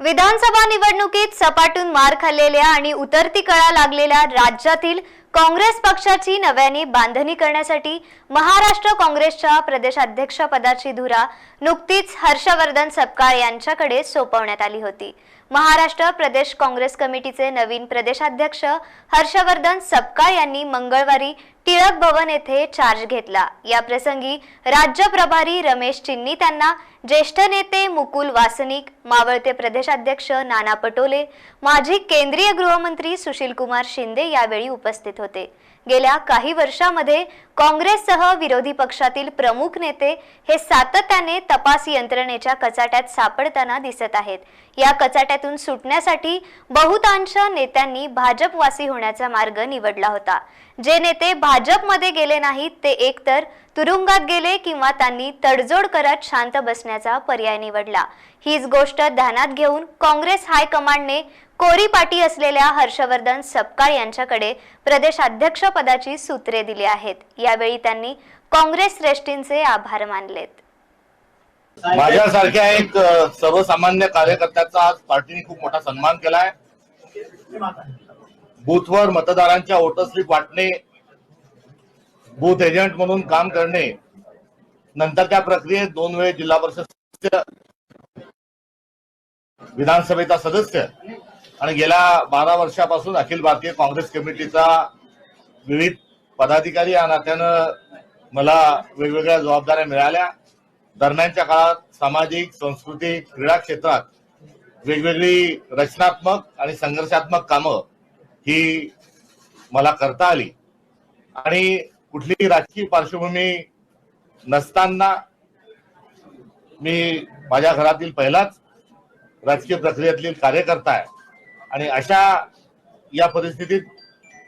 विधानसभा निवडणुकीत सपाटून मार खाल्लेल्या आणि उतरती कळा लागलेल्या राज्यातील काँग्रेस पक्षाची नव्याने बांधणी करण्यासाठी महाराष्ट्र काँग्रेसच्या प्रदेशाध्यक्षपदाची धुरा नुकतीच हर्षवर्धन सपकाळ यांच्याकडे सोपवण्यात आली होती. महाराष्ट्र प्रदेश काँग्रेस कमिटीचे नवीन प्रदेशाध्यक्ष हर्षवर्धन सपकाळ यांनी मंगळवारी टिळक भवन येथे चार्ज घेतला. या प्रसंगी राज्य प्रभारी रमेश चिन्नी त्यांना ज्येष्ठ नेते मुकुल वासनिक मावळते प्रदेशाध्यक्ष नाना पटोले माजी केंद्रीय गृहमंत्री सुशीलकुमार शिंदे यावेळी उपस्थित होते. गेल्या काही वर्षामध्ये काँग्रेससह विरोधी पक्षातील प्रमुख नेते हे सातत्याने तपास यंत्रणेच्या कचाट्यात सापडताना दिसत आहेत. या कचाट्यातून सुटण्यासाठी बहुतांश नेत्यांनी भाजपवासी होण्याचा मार्ग निवडला होता. जे नेते भाजपमध्ये गेले नाहीत ते एकतर तुरुंगात गेले किंवा त्यांनी तडजोड करत शांत बसण्याचा पर्याय निवडला. हीच गोष्ट ध्यानात घेऊन काँग्रेस हायकमांडने कोरी पाटी असलेल्या हर्षवर्धन सपकाळ यांच्याकडे प्रदेशाध्यक्ष पदाची सूत्रे दिली आहेत. यावेळी त्यांनी काँग्रेस श्रेष्ठींचे आभार मानलेत. माझ्यासारख्या एक सर्वसामान्य कार्यकर्त्याचा आज पार्टीने खूप मोठा सन्मान केलाय. बूथवर मतदारांच्या वोटर स्लिप वाटणे बूथ एजंट म्हणून काम करणे नंतर त्या प्रक्रियेत दोन वेळ जिल्हा परिषद विधानसभेचा सदस्य आणि गेल्या बारा वर्षापासून अखिल भारतीय काँग्रेस कमिटीचा विविध पदाधिकारी या नात्यानं मला वेगवेगळ्या जबाबदाऱ्या मिळाल्या. दरम्यानच्या काळात सामाजिक सांस्कृतिक क्रीडा क्षेत्रात वेगवेगळी रचनात्मक आणि संघर्षात्मक कामं ही मला करता आली. आणि कुठलीही राजकीय पार्श्वभूमी नसताना मी माझ्या घरातील पहिलाच राजकीय प्रक्रियेतील कार्यकर्ता आहे. आणि अशा या परिस्थितीत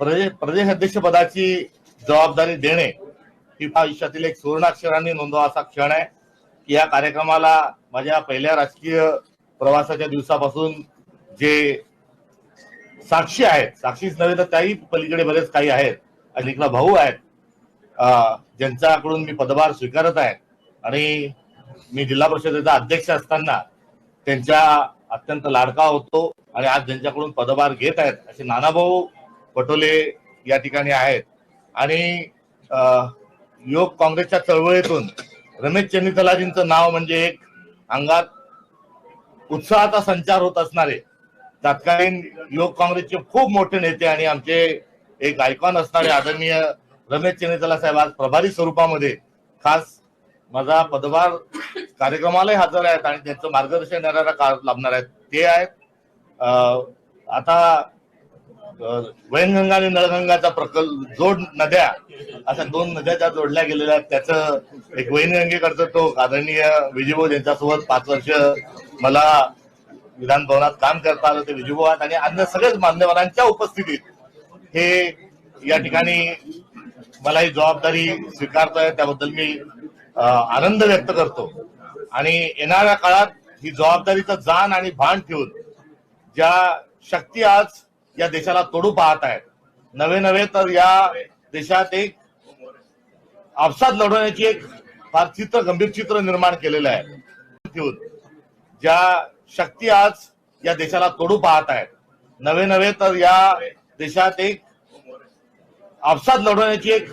प्रदेश प्रदेश अध्यक्ष पदाची जबाबदारी देणे ही आयुष्यातील एक सुवर्णाक्षरांनी नोंदवा असा क्षण आहे की या कार्यक्रमाला माझ्या पहिल्या राजकीय प्रवासाच्या दिवसापासून जे साक्षी आहेत साक्षीच नव्हे तर त्याही पलीकडे बरेच काही आहेत आणि भाऊ आहेत ज्यांच्याकडून मी पदभार स्वीकारत आहे. आणि मी जिल्हा परिषदेचा अध्यक्ष असताना त्यांच्या अत्यंत लाडका होतो आणि आज ज्यांच्याकडून पदभार घेत आहेत असे नानाभाऊ पटोले या ठिकाणी आहेत. आणि युवक काँग्रेसच्या चळवळीतून रमेश चन्नीतलाजींचं नाव म्हणजे एक अंगात उत्साहाचा संचार होत असणारे तत्कालीन युवक काँग्रेसचे खूप मोठे नेते आणि आमचे एक आयकॉन असणारे आदरणीय रमेश चन्नीतला साहेब आज प्रभारी स्वरूपामध्ये खास माझा पदभार कार्यक्रमालाही हजर आहेत आणि त्यांचं मार्गदर्शन येणारा काळ लाभणार आहेत ते आहेत. आता वैनगंगा आणि नळगंगाचा प्रकल्प जोड नद्या अशा दोन नद्या ज्या जोडल्या गेलेल्या आहेत त्याचं एक वैनगंगेकडचं तो आदरणीय विजयभाऊ यांच्यासोबत पाच वर्ष मला विधान भवनात काम करता आलं ते विजयभाऊ आहेत आणि अन्य सगळेच मान्यवरांच्या उपस्थितीत हे या ठिकाणी मला ही जबाबदारी स्वीकारताय. त्याबद्दल मी आनंद व्यक्त करतो. आणि येणाऱ्या काळात ही जबाबदारीचं जाण आणि भान ठेवून ज्या शक्ती आज या देशाला तोडू पाहत आहेत नवे नवे तर या देशात एक आपसात लढवण्याची एक फार चित्र गंभीर चित्र निर्माण केलेलं आहे. ठेवून ज्या शक्ती आज या देशाला तोडू पाहत आहेत नवे नवे तर या देशात एक आपसात लढवण्याची एक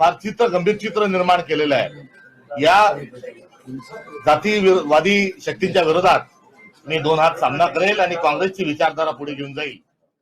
फार चित्र गंभीर चित्र निर्माण केलेलं आहे. या जातीवादी शक्तींच्या विरोधात मी दोन हात सामना करेल आणि काँग्रेसची विचारधारा पुढे घेऊन जाईल.